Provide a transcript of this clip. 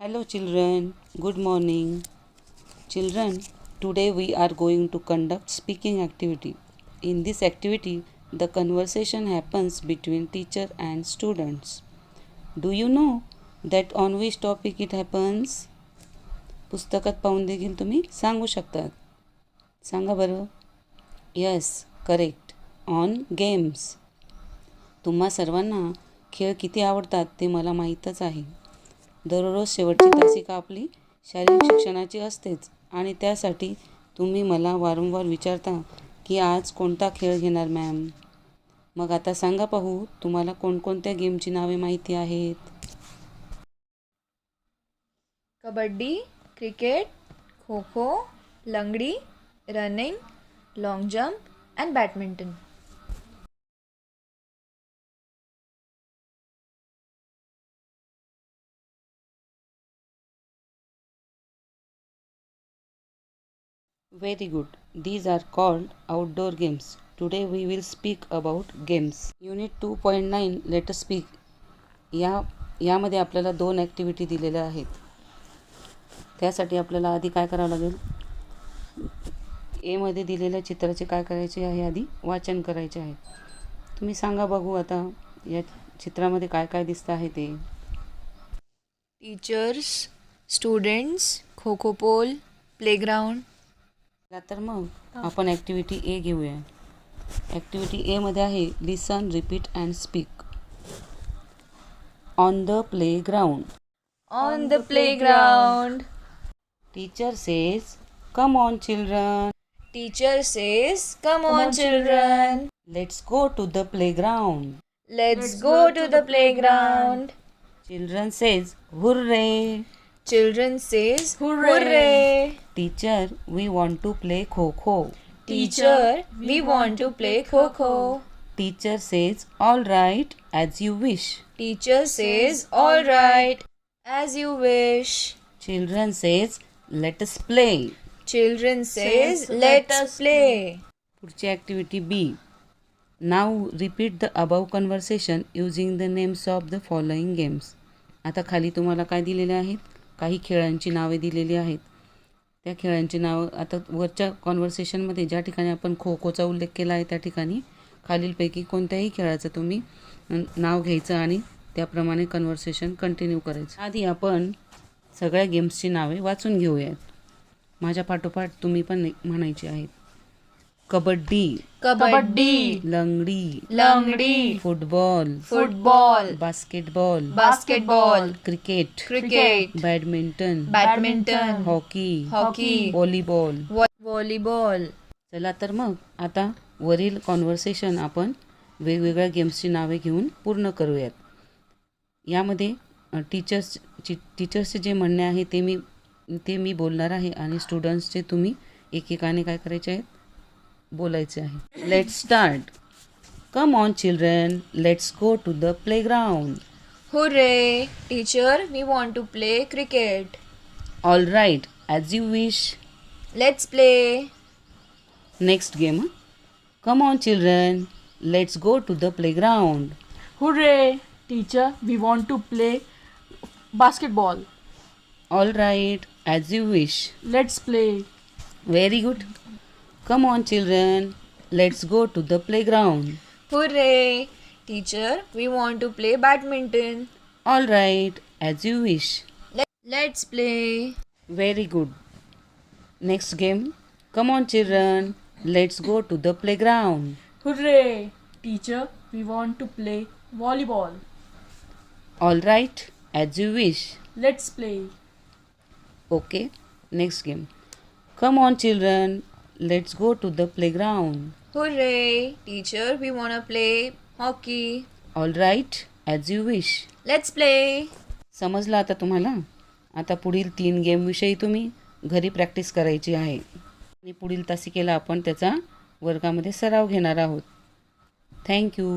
Hello, children. Good morning. Children, today we are going to conduct speaking activity. In this activity, the conversation happens between teacher and students. Do you know that on which topic it happens? पुस्तकात पाहून देखील तुम्ही सांगू शकतात सांगा बरं yes correct on games तुम्हा सर्वांना खेळ किती आवडतात ते मला माहीतच आहे दररोज शेवटची तासिका आपली शारीरिक शिक्षणाची असतेच. आणि त्यासाठी तुम्ही मला वारंवार विचारता की आज कोणता खेळ घेणार मॅम मग आता सांगा पाहू तुम्हाला कोणकोणत्या गेमची नावे माहिती आहेत? Kabaddi cricket kho kho langdi running long jump and badminton very good these are called outdoor games today we will speak about games unit two point nine let speak या यामध्ये आपल्याला दोन ॲक्टिव्हिटी दिलेल्या आहेत. त्यासाठी आपल्याला आधी काय करावं लागेल? एमध्ये दिलेल्या चित्राचे काय करायचे आहे आधी? वाचन करायचे आहे. तुम्ही सांगा बघू आता या चित्रामध्ये काय काय दिसतं आहे ते. Teachers students kho kho pole playground तर मग आपण ॲक्टिव्हिटी ए घेऊया. ॲक्टिव्हिटी एमध्ये आहे listen repeat and speak on the playground on the playground teacher says come on children teacher says come on children let's go to the playground let's go to the playground children says hooray children says hooray teacher we want to play kho kho teacher we want to play kho kho teacher says all right as you wish Teacher says, All right, as you wish. Children says let us play Children says, Let us play. पुढची activity B now repeat the above conversation using the names of the following games आता खाली तुम्हाला काय दिलेले आहेत? काही खेळांची नावे दिलेली आहेत. त्या खेळांची नावं आता वरच्या कॉन्व्हर्सेशनमध्ये ज्या ठिकाणी आपण खो खोचा उल्लेख केला आहे त्या ठिकाणी खालीलपैकी कोणत्याही खेळाचं तुम्ही नाव घ्यायचं आणि त्याप्रमाणे कन्व्हर्सेशन कंटिन्यू करायचं. आधी आपण सगळ्या गेम्सची नावे वाचून घेऊयात. माझ्या पाठोपाठ तुम्ही पण म्हणायची आहेत. Kabaddi kabaddi langdi langdi football football basketball basketball cricket cricket badminton badminton hockey hockey volleyball volleyball चला तर मग आता वरील कॉन्व्हर्सेशन आपण वेगवेगळ्या गेम्सची नावे घेऊन पूर्ण करूयात. यामध्ये टीचर्स टीचर्सचे जे म्हणणे आहे ते मी ते मी बोलणार आहे आणि स्टुडंट्सचे तुम्ही एकेकाने काय करायचे आहेत? बोलायचे आहे let start come on children let's go to the playground Hooray! Teacher, we want to play cricket. All right as you wish Let's play. Next game come on children let's go to the playground Hooray! Teacher, we want to play basketball. All right as you wish Let's play. Very good. Come on, children. Let's go to the playground. Hooray! Teacher, we want to play badminton. All right, as you wish. Let- Let's play. Very good. Next game. Come on, children. Let's go to the playground. Hooray! Teacher, we want to play volleyball. All right, as you wish. Let's play. Okay. Next game. Come on, children. Let's go to the playground. Hooray! Teacher, we want to play hockey. All right, as you wish. Let's play. समजलं आता तुम्हाला आता पुढील तीन गेमविषयी तुम्ही घरी practice करायची आहे आणि पुढील तासिकेला आपण त्याचा वर्गामध्ये सराव घेणार आहोत थँक्यू